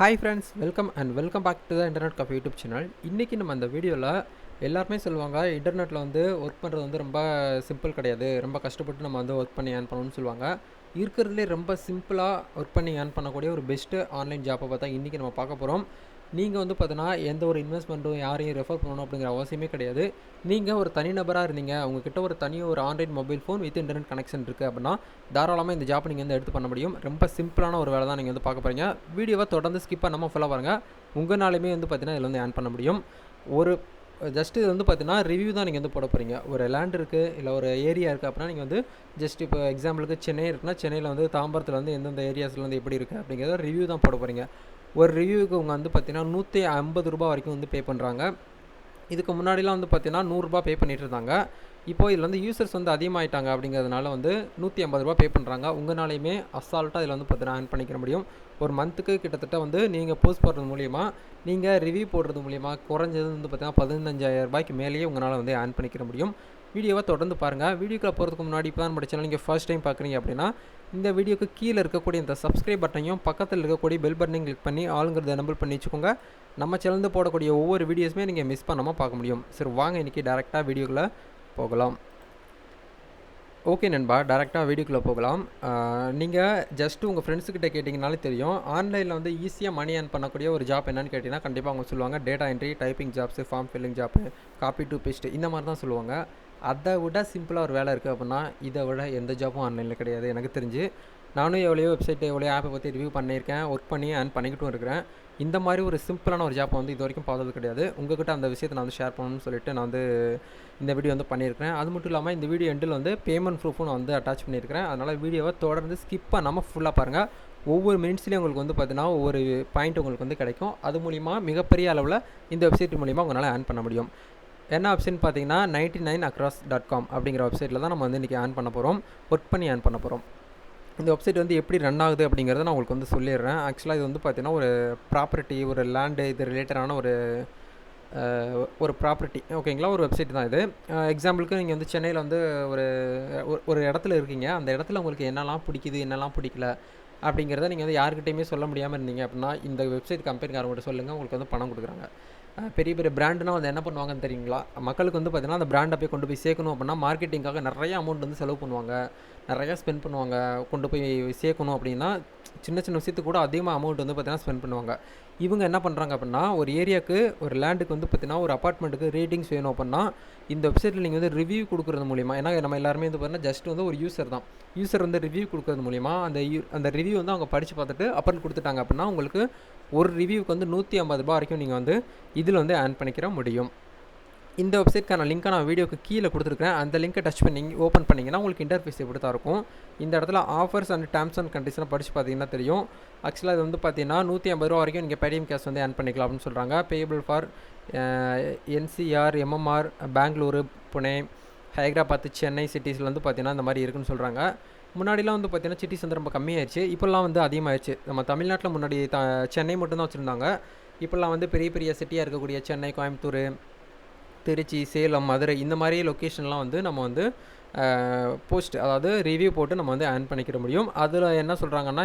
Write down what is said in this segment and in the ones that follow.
Hi friends welcome and welcome back to the internet coffee YouTube channel இன்றைக்கி நம்ம அந்த வீடியோவில் எல்லாருமே சொல்லுவாங்க இன்டர்நெட்டில் வந்து ஒர்க் பண்ணுறது வந்து ரொம்ப சிம்பிள் கிடையாது. ரொம்ப கஷ்டப்பட்டு நம்ம வந்து ஒர்க் பண்ணி ஏர்ன் பண்ணணும்னு சொல்லுவாங்க. இருக்கிறதுலே ரொம்ப சிம்பிளாக ஒர்க் பண்ணி ஏர்ன் பண்ணக்கூடிய ஒரு பெஸ்ட்டு ஆன்லைன் ஜாப்பை பார்த்தா இன்றைக்கி நம்ம பார்க்க போகிறோம் நீங்கள் வந்து பார்த்தீங்கன்னா எந்த ஒரு இன்வெஸ்ட்மெண்ட்டும் யாரையும் ரெஃபர் பண்ணணும் அப்படிங்கிற அவசியமே கிடையாது. நீங்கள் ஒரு தனிநபராக இருந்தீங்க. உங்ககிட்ட ஒரு தனி ஒரு Android mobile phone with internet connection இருக்குது அப்படின்னா தாராளமாக இந்த ஜாப் நீங்கள் வந்து எடுத்து பண்ண முடியும். ரொம்ப சிம்பிளான ஒரு வேலை தான் நீங்கள் வந்து பார்க்க போகிறீங்க வீடியோவை தொடர்ந்து ஸ்கிப் பண்ணாமல் ஃபுல்லாக பாருங்கள் உங்களாலுமே வந்து பார்த்தீங்கன்னா இதில் வந்து ஏர்ன் பண்ண முடியும். ஒரு ஜஸ்ட் இது வந்து பார்த்தீங்கன்னா ரிவ்யூ தான் நீங்கள் வந்து போட போகிறீங்க ஒரு லேண்ட் இருக்குது இல்லை ஒரு ஏரியா இருக்குது அப்படின்னா நீங்கள் வந்து ஜஸ்ட் இப்போ எக்ஸாம்பிளுக்கு சென்னை இருக்குன்னா சென்னையில் வந்து தாம்பரத்தில் வந்து எந்தெந்த ஏரியாஸில் வந்து எப்படி இருக்குது அப்படிங்கிறத ரிவ்யூ தான் போட போகிறீங்க ஒரு ரிவ்யூவுக்கு அவங்க வந்து பார்த்தீங்கன்னா நூற்றி ஐம்பது ரூபா வரைக்கும் வந்து பே பண்ணுறாங்க இதுக்கு முன்னாடிலாம் வந்து பார்த்தீங்கன்னா நூறுரூபா பே பண்ணிட்டு இப்போது இப்போ இதில் வந்து யூசர்ஸ் வந்து அதிகமாகிட்டாங்க அப்படிங்கிறதுனால வந்து நூற்றி ஐம்பது ரூபா பே பண்ணுறாங்க உங்களாலையுமே அசால்ட்டாக இதில் வந்து பார்த்தீங்கன்னா ஏர்ன் பண்ணிக்கிற முடியும். ஒரு மந்த்துக்கு கிட்டத்தட்ட வந்து நீங்கள் போஸ்ட் போடுறது மூலிமா நீங்கள் ரிவ்யூ போடுறது மூலிமா குறைஞ்சது வந்து பார்த்தீங்கன்னா பதினஞ்சாயிரம் ரூபாய்க்கு மேலேயே உங்களால் வந்து ஏர்ன் பண்ணிக்கிற முடியும். வீடியோவை தொடர்ந்து பாருங்கள் வீடியோக்குள்ள போகிறதுக்கு முன்னாடி இப்போ தான் சேனல் நீங்கள் ஃபர்ஸ்ட் டைம் பார்க்குறீங்க அப்படின்னா இந்த வீடியோக்கு கீழே இருக்கக்கூடிய இந்த சப்ஸ்கிரைப் பட்டனையும் பக்கத்தில் இருக்கக்கூடிய பெல் பட்டனையும் கிளிக் பண்ணி ஆளுங்கிறத நம்பர் பண்ணி வச்சுக்கோங்க. நம்ம சேனல்ந்து போடக்கூடிய ஒவ்வொரு வீடியோஸுமே நீங்கள் மிஸ் பண்ணாமல் பார்க்க முடியும். சரி வாங்க இன்றைக்கி டேரெக்டாக வீடியோக்குள்ளே போகலாம். ஓகே நண்பா டேரெக்டாக வீடியோக்குள்ளே போகலாம். நீங்கள் ஜஸ்ட்டு உங்கள் ஃப்ரெண்ட்ஸுக்கிட்ட கேட்டிங்கனாலே தெரியும். ஆன்லைனில் வந்து ஈஸியாக மணி ஏர்ன் பண்ணக்கூடிய ஒரு ஜாப் என்னன்னு கேட்டிங்கன்னா கண்டிப்பாக அவங்க சொல்லுவாங்க. Data entry typing jobs form filling job copy to paste இந்த மாதிரி தான் சொல்லுவாங்க. அதை விட சிம்பிளாக ஒரு வேலை இருக்குது அப்படின்னா இதை விட எந்த ஜாப்பும் ஆன்லைனில் கிடையாது. எனக்கு தெரிஞ்சு. நானும் எவ்வளோ வெப்சைட் எவ்வளோ ஆப்பை பற்றி ரிவ்யூ பண்ணியிருக்கேன் ஒர்க் பண்ணி ஏர்ன் பண்ணிக்கிட்டும் இருக்கிறேன். இந்த மாதிரி ஒரு சிம்பிளான ஒரு ஜாப்பை வந்து இது வரைக்கும் பார்த்தது கிடையாது. உங்ககிட்ட அந்த விஷயத்தை நான் வந்து ஷேர் பண்ணணும்னு சொல்லிட்டு நான் வந்து இந்த வீடியோ வந்து பண்ணியிருக்கிறேன். அது மட்டும் இல்லாமல் இந்த வீடியோ எண்டில் வந்து பேமெண்ட் ப்ரூஃபும் நான் வந்து அட்டாச் பண்ணியிருக்கிறேன். அதனால் வீடியோவை தொடர்ந்து ஸ்கிப் பண்ணாமல் ஃபுல்லாக பாருங்கள் ஒவ்வொரு மினிட்ஸ்லேயும் உங்களுக்கு வந்து பார்த்தீங்கன்னா ஒவ்வொரு பாயிண்ட் உங்களுக்கு வந்து கிடைக்கும். அது மூலிமா மிகப்பெரிய அளவில் இந்த வெப்சைட் மூலிமா உங்களால் ஏர்ன் பண்ண முடியும். என்ன வெப்சைட் பார்த்தீங்கன்னா ninety nine acres dot com அப்படிங்கிற வெப்சைட்டில் தான் நம்ம வந்து இன்றைக்கி ஏர்ன் பண்ண போகிறோம் ஒர்க் பண்ணி ஏர்ன் பண்ண போகிறோம் இந்த வெப்சைட் வந்து எப்படி ரன் ஆகுது அப்படிங்கிறத நான் உங்களுக்கு வந்து சொல்லிடுறேன். ஆக்சுவலாக இது வந்து பார்த்தீங்கன்னா ஒரு ப்ராப்பர்ட்டி ஒரு லேண்டு இது ரிலேட்டடான ஒரு ஒரு ப்ராப்பர்ட்டி ஓகேங்களா ஒரு வெப்சைட் தான் இது. எக்ஸாம்பிளுக்கு நீங்கள் வந்து சென்னையில் வந்து ஒரு ஒரு இடத்துல இருக்கீங்க. அந்த இடத்துல உங்களுக்கு என்னெல்லாம் பிடிக்குது என்னெல்லாம் பிடிக்கல அப்படிங்கிறத நீங்கள் வந்து யாருக்கிட்டையுமே சொல்ல முடியாமல் இருந்தீங்க அப்படின்னா இந்த வெப்சைட் கம்பெனிக்காரங்கள்ட்ட சொல்லுங்கள் உங்களுக்கு வந்து பணம் கொடுக்குறாங்க. பெரிய பெரிய பிராண்டுனா வந்து என்ன பண்ணுவாங்கன்னு தெரியுங்களா? மக்களுக்கு வந்து பார்த்திங்கன்னா அந்த பிராண்டை போய் கொண்டு போய் சேர்க்கணும் அப்படின்னா மார்க்கெட்டிங்காக நிறைய அமௌண்ட் வந்து செலவு பண்ணுவாங்க. நிறையா ஸ்பெண்ட் பண்ணுவாங்க. கொண்டு போய் சேர்க்கணும் அப்படின்னா சின்ன சின்ன விஷயத்துக்கு கூட அதிகமாக அமௌண்ட் வந்து பார்த்திங்கன்னா ஸ்பெண்ட் பண்ணுவாங்க. இவங்க என்ன பண்ணுறாங்க அப்படின்னா ஒரு ஏரியாவுக்கு ஒரு லேண்டுக்கு வந்து பார்த்திங்கன்னா ஒரு அப்பார்ட்மெண்ட்டுக்கு ரேட்டிங்ஸ் வேணும் அப்படின்னா இந்த வெப்சைட்டில் நீங்கள் வந்து ரிவ்யூ கொடுக்குறது மூலிமா ஏன்னா நம்ம எல்லாருமே வந்து பார்த்தீங்கன்னா ஜஸ்ட் வந்து ஒரு யூசர் தான். யூசர் வந்து ரிவ்யூ கொடுக்குறது மூலிமா அந்த யூ அந்த ரிவ்யூ வந்து அவங்க படித்து பார்த்துட்டு அப்புறம் கொடுத்துட்டாங்க அப்படின்னா உங்களுக்கு ஒரு ரிவ்யூக்கு வந்து நூற்றி ஐம்பது ரூபா வரைக்கும் நீங்கள் வந்து இதில் வந்து ஏர்ன் பண்ணிக்கிற முடியும். இந்த வெப்சைட்க்கான லிங்க்கை நான் வீடியோக்கு கீழே கொடுத்துருக்கேன் அந்த லிங்க்கை டச் பண்ணி ஓப்பன் பண்ணிங்கன்னா உங்களுக்கு இன்டர்ஃபேஸ் எப்படி தான் இருக்கும். இந்த இடத்துல ஆஃபர்ஸ் அண்ட் டேர்ம்ஸ் அண்ட் கண்டிஷனை படித்து பார்த்தீங்கன்னா தெரியும். ஆக்சுவலாக இது வந்து பார்த்தீங்கன்னா நூற்றி ஐம்பது ரூபா வரைக்கும் நீங்கள் பேடிஎம் கேஷ் வந்து ஏர்ன் பண்ணிக்கலாம் அப்படின்னு சொல்கிறாங்க payable for NCR MMR Bengaluru Pune Hyderabad Chennai சிட்டிஸில் வந்து பார்த்தீங்கன்னா இந்த மாதிரி இருக்குன்னு சொல்கிறாங்க முன்னாடிலாம் வந்து பார்த்தீங்கன்னா சிட்டிஸ் வந்து ரொம்ப கம்மியாயிருச்சு. இப்போல்லாம் வந்து அதிகமாகிடுச்சு நம்ம தமிழ்நாட்டில் முன்னாடி த சென்னை மட்டும்தான் வச்சுருந்தாங்க. இப்போல்லாம் வந்து பெரிய பெரிய சிட்டியாக இருக்கக்கூடிய சென்னை கோயம்புத்தூர் திருச்சி சேலம் மதுரை இந்த மாதிரி லொக்கேஷன்லாம் வந்து நம்ம வந்து போஸ்ட் அதாவது ரிவ்யூ போட்டு நம்ம வந்து ஏர்ன் பண்ணிக்கிற முடியும். அதில் என்ன சொல்கிறாங்கன்னா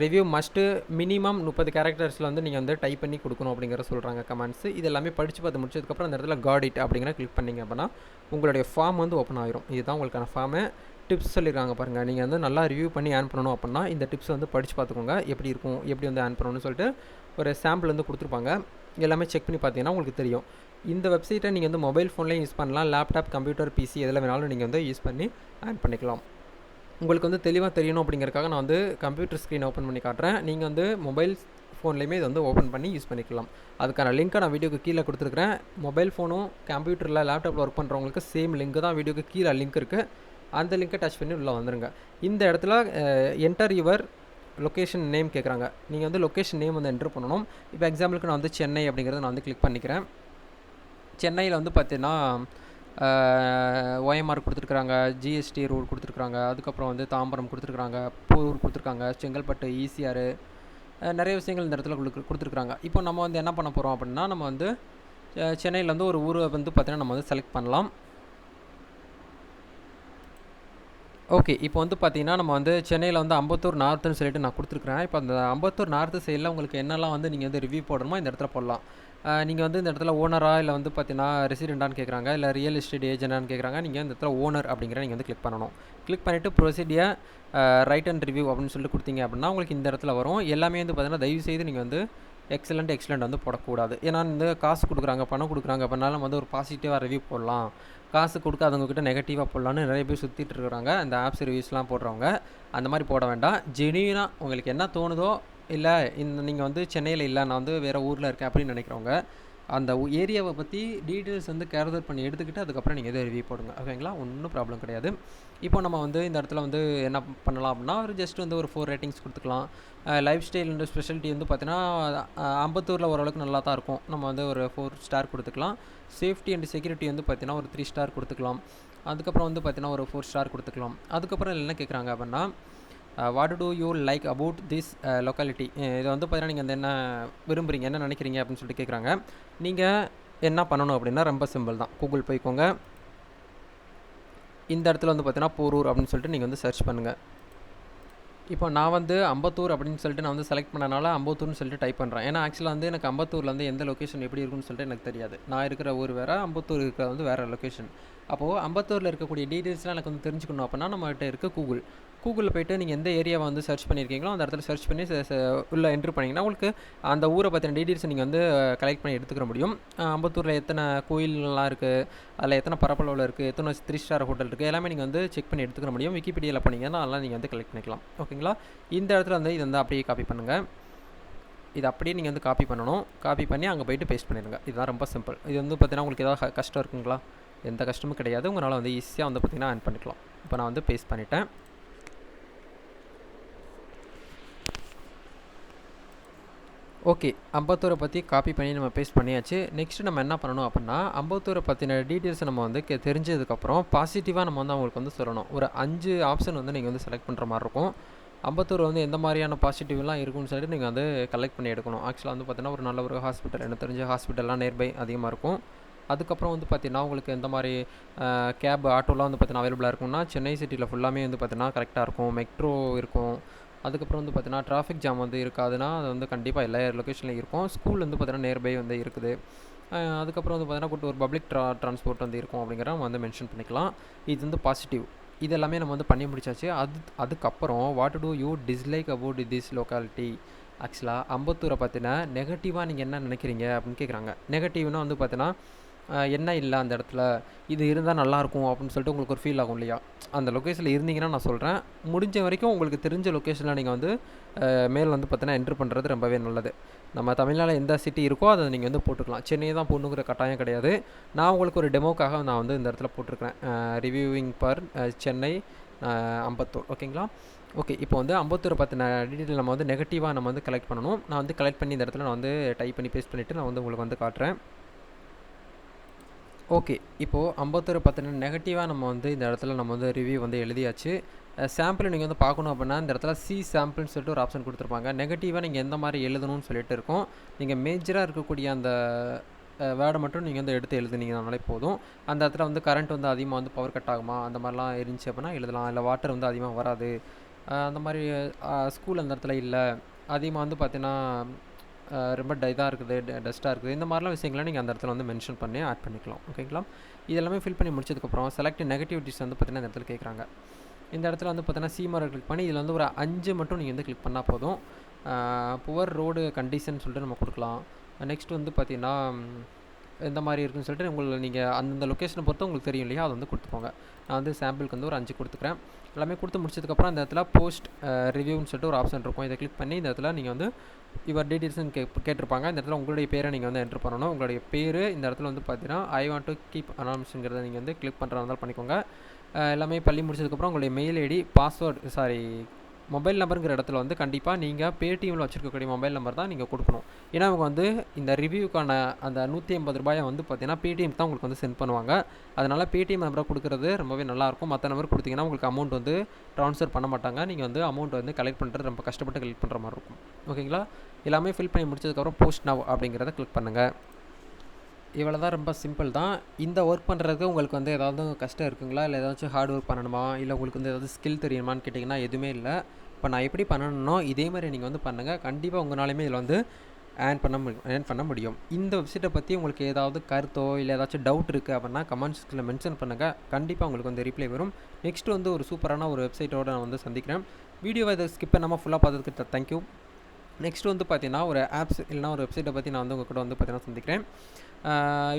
ரிவ்யூ மஸ்ட்டு மினிமம் முப்பது கேரக்டர்ஸில் வந்து நீங்கள் வந்து டைப் பண்ணி கொடுக்கணும் அப்படிங்கிற சொல்கிறாங்க கமெண்ட்ஸ் இது எல்லாமே படித்து பார்த்து முடிச்சதுக்கப்புறம் அந்த இடத்துல காட் இட் அப்படிங்கிற கிளிக் பண்ணிங்க அப்படின்னா உங்களுடைய ஃபார்ம் வந்து ஓப்பன் ஆகிரும் இதுதான் உங்களுக்கான ஃபார்மு டிப்ஸ் சொல்லியிருக்காங்க பாருங்கள் நீங்கள் வந்து நல்லா ரிவ்யூ பண்ணி ஏர்ன் பண்ணணும் அப்படின்னா இந்த டிப்ஸ் வந்து படித்து பார்த்துக்கோங்க. எப்படி இருக்கும் எப்படி வந்து ஏர்ன் பண்ணணும்னு சொல்லிட்டு ஒரு சாம்பிள் வந்து கொடுத்துருப்பாங்க. எல்லாமே செக் பண்ணி பார்த்தீங்கன்னா உங்களுக்கு தெரியும். இந்த வெப்சைட்டை நீங்கள் வந்து மொபைல் ஃபோன்லேயும் யூஸ் பண்ணலாம். லேப்டாப் கம்ப்யூட்டர் பிசி எதில் வேணாலும் நீங்கள் வந்து யூஸ் பண்ணி ஆட் பண்ணிக்கலாம். உங்களுக்கு வந்து தெளிவாக தெரியணும் அப்படிங்கிறக்காக நான் வந்து கம்ப்யூட்டர் ஸ்க்ரீன் ஓப்பன் பண்ணி காட்டுறேன். நீங்கள் வந்து மொபைல் ஃபோன்லேயுமே இதை வந்து ஓப்பன் பண்ணி யூஸ் பண்ணிக்கலாம். அதுக்கான லிங்க்கை நான் வீடியோக்கு கீழே கொடுத்துருக்குறேன். மொபைல் ஃபோனும் கம்ப்யூட்டரில் லேப்டாப்பில் ஒர்க் பண்ணுறவங்களுக்கு சேம் லிங்க் தான் வீடியோக்கு கீழே லிங்க் இருக்குது அந்த லிங்க்கை டச் பண்ணி உள்ளே வந்துடுங்க இந்த இடத்துல என்டர் யுவர் லொக்கேஷன் நேம் கேட்குறாங்க நீங்கள் வந்து லொக்கேஷன் நேம் வந்து என்ட்ரு பண்ணணும். இப்போ எக்ஸாம்பிளுக்கு நான் வந்து சென்னை அப்படிங்கிறத நான் வந்து கிளிக் பண்ணிக்கிறேன். சென்னையில் வந்து பார்த்தீங்கன்னா ஓஎம்ஆர் கொடுத்துருக்குறாங்க ஜிஎஸ்டி ரூல் கொடுத்துருக்குறாங்க அதுக்கப்புறம் வந்து தாம்பரம் கொடுத்துருக்குறாங்க போரூர் கொடுத்துருக்காங்க செங்கல்பட்டு ஈசிஆர் நிறைய விஷயங்கள் இந்த இடத்துல கொடுக்கு கொடுத்துருக்குறாங்க. இப்போ நம்ம வந்து என்ன பண்ண போகிறோம் அப்படின்னா நம்ம வந்து சென்னையில் வந்து ஒரு ஊரை வந்து பார்த்திங்கன்னா நம்ம வந்து செலக்ட் பண்ணலாம். ஓகே இப்போ வந்து பார்த்தீங்கன்னா நம்ம வந்து சென்னையில் வந்து அம்பத்தூர் நார்த்துன்னு சொல்லிட்டு நான் கொடுத்துருக்குறேன். இப்போ அந்த அம்பத்தூர் நார்த்து சைடில் உங்களுக்கு என்னெல்லாம் வந்து நீங்கள் வந்து ரிவ்யூ போடணுமோ இந்த இடத்துல போடலாம். நீங்கள் வந்து இந்த இடத்துல ஓனராக இல்லை வந்து பார்த்தீங்கன்னா ரெசிடெண்டான்னு கேட்குறாங்க இல்லை ரியல் எஸ்டேட் ஏஜென்டான்னு கேட்குறாங்க நீங்கள் இந்த இடத்துல ஓனர் அப்படிங்கிற நீங்கள் வந்து கிளிக் பண்ணணும். கிளிக் பண்ணிவிட்டு ப்ரொசீடியை ரைட் அண்ட் ரிவ்யூ அப்படின்னு சொல்லிட்டு கொடுத்தீங்க அப்படின்னா உங்களுக்கு இந்த இடத்துல வரும். எல்லாமே வந்து பார்த்தீங்கன்னா தயவு செய்து நீங்கள் வந்து எக்ஸலண்ட் எக்ஸலண்ட் வந்து போடக்கூடாது. ஏன்னா இந்த காசு கொடுக்குறாங்க பணம் கொடுக்குறாங்க அப்படின்னாலும் நம்ம வந்து ஒரு பாசிட்டிவாக ரிவ்யூ போடலாம். காசு கொடுக்காதவங்க கிட்ட நெகட்டிவாக போடலான்னு நிறைய பேர் சுற்றிட்டு இருக்கிறாங்க அந்த ஆப்ஸ் ரிவ்யூஸ்லாம் போடுறவங்க அந்த மாதிரி போட வேண்டாம். ஜெனியூனாக உங்களுக்கு என்ன தோணுதோ இல்லை இந்த நீங்கள் வந்து சென்னையில் இல்லை நான் வந்து வேறு ஊரில் இருக்கேன் அப்படின்னு நினைக்கிறவங்க அந்த ஏரியாவை பற்றி டீட்டெயில்ஸ் வந்து கேதர் பண்ணி எடுத்துக்கிட்டு அதுக்கப்புறம் நீங்கள் எதுவும் ரிவ்யூ போடுங்க. ஓகேங்களா? ஒன்றும் ப்ராப்ளம் கிடையாது. இப்போ நம்ம வந்து இந்த இடத்துல வந்து என்ன பண்ணலாம் அப்படின்னா ஒரு ஜஸ்ட் வந்து ஒரு ஃபோர் ரேட்டிங்ஸ் கொடுத்துக்கலாம். லைஃப் ஸ்டைல் அண்ட் ஸ்பெஷாலிட்டி வந்து பார்த்தீங்கன்னா அம்பத்தூரில் ஓரளவுக்கு நல்லா தான் இருக்கும். நம்ம வந்து ஒரு ஃபோர் ஸ்டார் கொடுத்துக்கலாம். சேஃப்டி அண்ட் செக்யூரிட்டி வந்து பார்த்தீங்கன்னா ஒரு த்ரீ ஸ்டார் கொடுத்துக்கலாம். அதுக்கப்புறம் வந்து பார்த்தீங்கன்னா ஒரு ஃபோர் ஸ்டார் கொடுத்துக்கலாம். அதுக்கப்புறம் என்ன கேட்குறாங்க அப்படின்னா what do you like about this locality இதை வந்து பார்த்தீங்கன்னா நீங்கள் வந்து என்ன விரும்புகிறீங்க என்ன நினைக்கிறீங்க அப்படின்னு சொல்லிட்டு கேட்குறாங்க நீங்கள் என்ன பண்ணணும் அப்படின்னா ரொம்ப சிம்பிள் தான். கூகுள் போய்க்கோங்க இந்த இடத்துல வந்து பார்த்தீங்கன்னா போரூர் அப்படின்னு சொல்லிட்டு நீங்கள் வந்து சர்ச் பண்ணுங்கள் இப்போ நான் வந்து அம்பத்தூர் அப்படின்னு சொல்லிட்டு நான் வந்து செலக்ட் பண்ணனால அம்பத்தூர்னு சொல்லிட்டு டைப் பண்ணுறேன் ஏன்னா ஆக்சுவலாக வந்து எனக்கு அம்பத்தூரில் வந்து எந்த லொக்கேஷன் எப்படி இருக்குன்னு சொல்லிட்டு எனக்கு தெரியாது. நான் இருக்கிற ஊர் வேறு அம்பத்தூர் இருக்கிற வந்து வேறு லொக்கேஷன் அப்போது அம்பத்தூரில் இருக்கக்கூடிய டீட்டெயில்ஸ்லாம் எனக்கு வந்து தெரிஞ்சுக்கணும் அப்படின்னா நம்மகிட்ட இருக்க கூகுள் கூகுளில் போய்ட்டு நீங்கள் எந்த ஏரியாவை வந்து சர்ச் பண்ணியிருக்கீங்களோ அந்த இடத்துல சர்ச் பண்ணி உள்ளே என்ட்ரு பண்ணிங்கன்னா உங்களுக்கு அந்த ஊரை பற்றின டீட்டெயில்ஸ் நீங்கள் வந்து கலெக்ட் பண்ணி எடுத்துக்கிற முடியும். அம்பத்தூரில் எத்தனை கோயில்லாம் இருக்குது அதில் எத்தனை பரப்பளவில் இருக்குது எத்தனை த்ரீ ஸ்டார் ஹோட்டல் இருக்குது எல்லாமே நீங்கள் வந்து செக் பண்ணி எடுத்துக்கிற முடியும். விக்கிபீடியாவில் போனீங்கன்னா அதெல்லாம் நீங்கள் வந்து கலெக்ட் பண்ணிக்கலாம். ஓகேங்களா இந்த இடத்துல வந்து இது வந்து அப்படியே காப்பி பண்ணுங்கள் இது அப்படியே நீங்கள் வந்து காப்பி பண்ணணும். காப்பி பண்ணி அங்கே போயிட்டு பேஸ்ட் பண்ணிடுங்க. இதுதான் ரொம்ப சிம்பிள் இது வந்து பார்த்தீங்கன்னா உங்களுக்கு ஏதாவது கஷ்டம் இருக்குங்களா? எந்த கஷ்டமும் கிடையாது. உங்களால் வந்து ஈஸியாக வந்து பார்த்திங்கன்னா ஆன் பண்ணிக்கலாம். இப்போ நான் வந்து பேஸ்ட் பண்ணிட்டேன். ஓகே அம்பத்தூரை பற்றி காப்பி பண்ணி நம்ம பேஸ்ட் பண்ணியாச்சு. நெக்ஸ்ட்டு நம்ம என்ன பண்ணணும் அப்படின்னா அம்பத்தூரை பற்றின டீட்டெயில்ஸை நம்ம வந்து தெரிஞ்சதுக்கப்புறம் பாசிட்டிவாக நம்ம வந்து அவங்களுக்கு வந்து சொல்லணும். ஒரு அஞ்சு ஆப்ஷன் வந்து நீங்கள் வந்து செலக்ட் பண்ணுற மாதிரி இருக்கும். அம்பத்தூர் வந்து எந்த மாதிரியான பாசிட்டிவ்லாம் இருக்கும்னு சொல்லிட்டு நீங்கள் வந்து கலெக்ட் பண்ணி எடுக்கணும். ஆக்சுவலாக வந்து பார்த்தீங்கன்னா ஒரு நல்ல ஒரு ஹாஸ்பிட்டல் எனக்கு தெரிஞ்ச ஹாஸ்பிட்டல்லாம் நியர்பை அதிகமாக இருக்கும். அதுக்கப்புறம் வந்து பார்த்தீங்கன்னா உங்களுக்கு எந்த மாதிரி கேப் ஆட்டோலாம் வந்து பார்த்தீங்கன்னா அவைலபிளாக இருக்கும்னா சென்னை சிட்டியில் ஃபுல்லாமே வந்து பார்த்தீங்கன்னா கரெக்டாக இருக்கும். மெட்ரோ இருக்கும். அதுக்கப்புறம் வந்து பார்த்தீங்கன்னா டிராஃபிக் ஜாம் வந்து இருக்காதுன்னா அது வந்து கண்டிப்பாக எல்லா லொக்கேஷன்லையும் இருக்கும். ஸ்கூல் வந்து பார்த்தீங்கன்னா நியர்பை வந்து இருக்குது. அதுக்கப்புறம் வந்து பார்த்தீங்கன்னா கூட்டு ஒரு பப்ளிக் ட்ரா ட்ரான்ஸ்போர்ட் வந்து இருக்கும் அப்படிங்கிற நம்ம வந்து மென்ஷன் பண்ணிக்கலாம். இது வந்து பாசிட்டிவ் இது எல்லாமே நம்ம வந்து பண்ணி முடிச்சாச்சு. அது அதுக்கப்புறம் what do you dislike about this locality ஆக்சுவலாக அம்பத்தூரை பார்த்தீங்கன்னா நெகட்டிவாக நீங்கள் என்ன நினைக்கிறீங்க அப்படின்னு கேட்குறாங்க நெகட்டிவ்னால் வந்து பார்த்தீங்கன்னா என்ன இல்லை அந்த இடத்துல. இது இருந்தால் நல்லாயிருக்கும் அப்படின்னு சொல்லிட்டு உங்களுக்கு ஒரு ஃபீல் ஆகும் இல்லையா? அந்த லொக்கேஷனில் இருந்தீங்கன்னா நான் சொல்கிறேன் முடிஞ்ச வரைக்கும் உங்களுக்கு தெரிஞ்ச லொக்கேஷனில் நீங்கள் வந்து மேல் வந்து பார்த்தீங்கன்னா என்ட்ரு பண்ணுறது ரொம்பவே நல்லது. நம்ம தமிழ்நாட்டில் எந்த சிட்டி இருக்கோ அதை நீங்கள் வந்து போட்டுக்கலாம். சென்னை தான் போடணுங்கிற கட்டாயம் கிடையாது. நான் உங்களுக்கு ஒரு டெமோக்காக நான் வந்து இந்த இடத்துல போட்டிருக்கிறேன். Reviewing per Chennai Ambattur. ஓகேங்களா? ஓகே இப்போ வந்து அம்பத்தூரை பற்றின டீட்டெயில் நம்ம வந்து நெகட்டிவாக நம்ம வந்து கலெக்ட் பண்ணணும். நான் வந்து கலெக்ட் பண்ணி இந்த இடத்துல நான் வந்து டைப் பண்ணி பேஸ்ட் பண்ணிவிட்டு நான் வந்து உங்களுக்கு வந்து காட்டுறேன். ஓகே இப்போது ஐம்பத்தொரு பற்றின நெகட்டிவாக நம்ம வந்து இந்த இடத்துல நம்ம வந்து ரிவ்யூ வந்து எழுதியாச்சு. சாம்பிள் நீங்கள் வந்து பார்க்கணும் அப்படின்னா இந்த இடத்துல சி சாம்பிள்னு சொல்லிட்டு ஒரு ஆப்ஷன் கொடுத்துருப்பாங்க. நெகட்டிவாக நீங்கள் எந்த மாதிரி எழுதணும்னு சொல்லிட்டு இருக்கோம். நீங்கள் மேஜராக இருக்கக்கூடிய அந்த வேர்டை மட்டும் நீங்கள் வந்து எடுத்து எழுதுனீங்கனாலே போதும். அந்த இடத்துல வந்து கரண்ட் வந்து அதிகமாக வந்து பவர் கட் ஆகுமா? அந்த மாதிரிலாம் இருந்துச்சு அப்படின்னா எழுதலாம். இல்லை வாட்டர் வந்து அதிகமாக வராது. அந்த மாதிரி ஸ்கூல் அந்த இடத்துல இல்லை. அதிகமாக வந்து பார்த்தீங்கன்னா ரொம்ப இதாக இருக்குது டஸ்ட்டாக இருக்குது. இந்த மாதிரிலாம் விஷயங்களை நீங்கள் அந்த இடத்துல வந்து மென்ஷன் பண்ணி ஆட் பண்ணிக்கலாம் ஓகேங்களா இதெல்லாமே ஃபில் பண்ணி முடிச்சதுக்கப்புறம் செலக்ட் நெகட்டிவிட்டிஸ் வந்து பார்த்தீங்கன்னா இந்த இடத்துல கேட்குறாங்க இந்த இடத்துல வந்து பார்த்தீங்கன்னா சீமரை கிளிக் பண்ணி இதில் வந்து ஒரு அஞ்சு மட்டும் நீங்கள் வந்து கிளிக் பண்ணால் போதும். புவர் ரோடு கண்டிஷன் சொல்லிட்டு நம்ம கொடுக்கலாம். நெக்ஸ்ட் வந்து பார்த்தீங்கன்னா எந்த மாதிரி இருக்குன்னு சொல்லிட்டு உங்களுக்கு நீங்கள் அந்தந்த லொக்கேஷனை பொறுத்து உங்களுக்கு தெரியும் இல்லையா? அதை வந்து கொடுத்துக்கோங்க நான் வந்து சாம்பிளுக்கு வந்து ஒரு அஞ்சு கொடுத்துக்கிறேன். எல்லாமே கொடுத்து முடிச்சதுக்கப்புறம் அந்த இடத்துல போஸ்ட் ரிவ்யூன்னு சொல்லிட்டு ஒரு ஆப்ஷன் இருக்கும். இதை கிளிக் பண்ணி இந்த இடத்துல நீங்கள் வந்து யுவர் டீட்டெயில்ஸ்னு கே கேட்டிருப்பாங்க. இந்த இடத்துல உங்களுடைய பேரை நீங்கள் வந்து என்ட்ரு பண்ணணும். உங்களுடைய பேர் இந்த இடத்துல வந்து பார்த்தீங்கன்னா ஐ வாண்ட் டு கீப் அனாலிசிங்கிறத நீங்கள் வந்து கிளிக் பண்ணுறதா இருந்தாலும் பண்ணிக்கோங்க. எல்லாமே பள்ளி முடிச்சதுக்கப்புறம் உங்களுடைய mail ID password sorry mobile நம்பருங்கிற இடத்துல வந்து கண்டிப்பாக நீங்கள் பேடிஎம்மில் வச்சுருக்கக்கூடிய மொபைல் நம்பர் தான் நீங்கள் கொடுக்கணும். ஏன்னா அவங்க வந்து இந்த ரிவ்யூக்கான அந்த நூற்றி ஐம்பது ரூபாயை வந்து பார்த்தீங்கன்னா பேடிஎம் தான் உங்களுக்கு வந்து சென்ட் பண்ணுவாங்க. அதனால் பேடிஎம் நம்பரை கொடுக்குறது ரொம்பவே நல்லாயிருக்கும். மற்ற நம்பர் கொடுத்தீங்கன்னா உங்களுக்கு அமௌண்ட் வந்து ட்ரான்ஸ்ஃபர் பண்ண மாட்டாங்க. நீங்கள் வந்து அமௌண்ட் வந்து கலெக்ட் பண்ணுறது ரொம்ப கஷ்டப்பட்டு கலெக்ட் பண்ணுற மாதிரி இருக்கும். ஓகேங்களா எல்லாமே ஃபில் பண்ணி முடிச்சதுக்கப்புறம் போஸ்ட் நவ் அப்படிங்கிறத கிளிக் பண்ணுங்கள் இவ்வளோ தான் ரொம்ப சிம்பிள் தான். இந்த ஒர்க் பண்ணுறதுக்கு உங்களுக்கு வந்து ஏதாவது கஷ்டம் இருக்குங்களா? இல்லை ஏதாச்சும் ஹார்ட் ஒர்க் பண்ணணுமா? இல்லை உங்களுக்கு வந்து ஏதாவது ஸ்கில் தெரியுமான்னு கேட்டிங்கன்னா எதுவுமே இல்லை. இப்போ நான் எப்படி பண்ணணும்னோ இதே மாதிரி நீங்கள் வந்து பண்ணுங்கள் கண்டிப்பாக உங்களாலையுமே இதில் வந்து ஏர்ன் பண்ண முடியும் ஏர்ன் பண்ண முடியும். இந்த வெப்சைட்டை பற்றி உங்களுக்கு ஏதாவது கருத்தோ இல்லை ஏதாச்சும் டவுட் இருக்குது அப்படின்னா கமெண்ட்ஸில் மென்ஷன் பண்ணுங்கள் கண்டிப்பாக உங்களுக்கு வந்து ரிப்ளை வரும். நெக்ஸ்ட் வந்து ஒரு சூப்பரான ஒரு வெப்சைட்டோடு நான் வந்து சந்திக்கிறேன். வீடியோவை இதை ஸ்கிப் பண்ணாமல் ஃபுல்லாக பார்த்ததுக்கு தேங்க்யூ நெக்ஸ்ட் வந்து பார்த்தீங்கன்னா ஒரு ஆப்ஸ் இல்லைனா ஒரு வெப்சைட்டை பற்றி நான் வந்து உங்கள் கூட வந்து பார்த்தீங்கன்னா சந்திக்கிறேன்.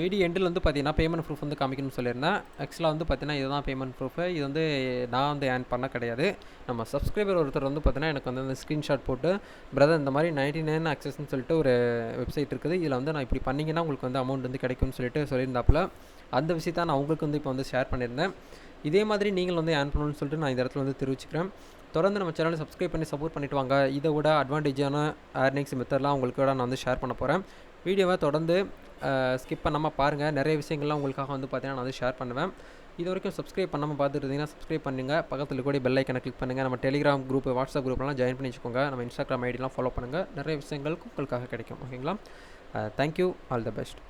வீடியோ எண்டில் வந்து பார்த்தீங்கன்னா பேமெண்ட் ப்ரூஃப் வந்து காமிக்கணும்னு சொல்லியிருந்தேன். ஆக்சுவலாக வந்து பார்த்தீங்கன்னா இதுதான் பேமெண்ட் ப்ரூஃபு இது வந்து நான் வந்து ஏன் பண்ண கிடையாது. நம்ம சப்ஸ்கிரைபர் ஒருத்தர் வந்து பார்த்தீங்கன்னா எனக்கு வந்து அந்த ஸ்க்ரீன்ஷாட் போட்டு பிரதர் இந்த மாதிரி நைன்டி நைன் ஆக்சஸ்ன்னு சொல்லிட்டு ஒரு வெப்சைட் இருக்குது. இதில் வந்து நான் இப்படி பண்ணிங்கன்னா உங்களுக்கு வந்து அமௌண்ட் வந்து கிடைக்கும்னு சொல்லிட்டு சொல்லியிருந்தாப்புல. அந்த விஷயத்தை நான் உங்களுக்கு வந்து இப்போ வந்து ஷேர் பண்ணியிருந்தேன். இதே மாதிரி நீங்கள் வந்து ஏன் பண்ணணும்னு சொல்லிட்டு நான் இந்த இடத்துல வந்து தெரிவிச்சுக்கிறேன். தொடர்ந்து நம்ம சேனலை சப்ஸ்கிரைப் பண்ணி சப்போர்ட் பண்ணிட்டு வாங்க. இதை விட அட்வான்டேஜான ஏர்னிங்ஸ் மெத்தட்லாம் உங்களுக்கு நான் வந்து ஷேர் பண்ண போகிறேன் வீடியோவை தொடர்ந்து ஸ்கிப் பண்ணாமல் பாருங்கள் நிறைய விஷயங்கள்லாம் உங்களுக்காக வந்து பார்த்தீங்கன்னா நான் வந்து ஷேர் பண்ணுவேன். இது வரைக்கும் சப்ஸ்கிரைப் பண்ணாமல் பார்த்துருந்தீங்கன்னா சப்ஸ்கிரைப் பண்ணுங்கள் பக்கத்தில் கூட பெல் ஐக்கனை கிளிக் பண்ணுங்கள் நம்ம டெலிகிராம் குரூப் வாட்ஸ்அப் குரூப்லாம் ஜாயின் பண்ணி வச்சுக்கோங்க. நம்ம இன்ஸ்டாகிராம் ஐடிலாம் ஃபாலோ பண்ணுங்கள் நிறைய விஷயங்களுக்கு உங்களுக்காக கிடைக்கும். ஓகேங்களா தேங்க்யூ ஆல் த பெஸ்ட்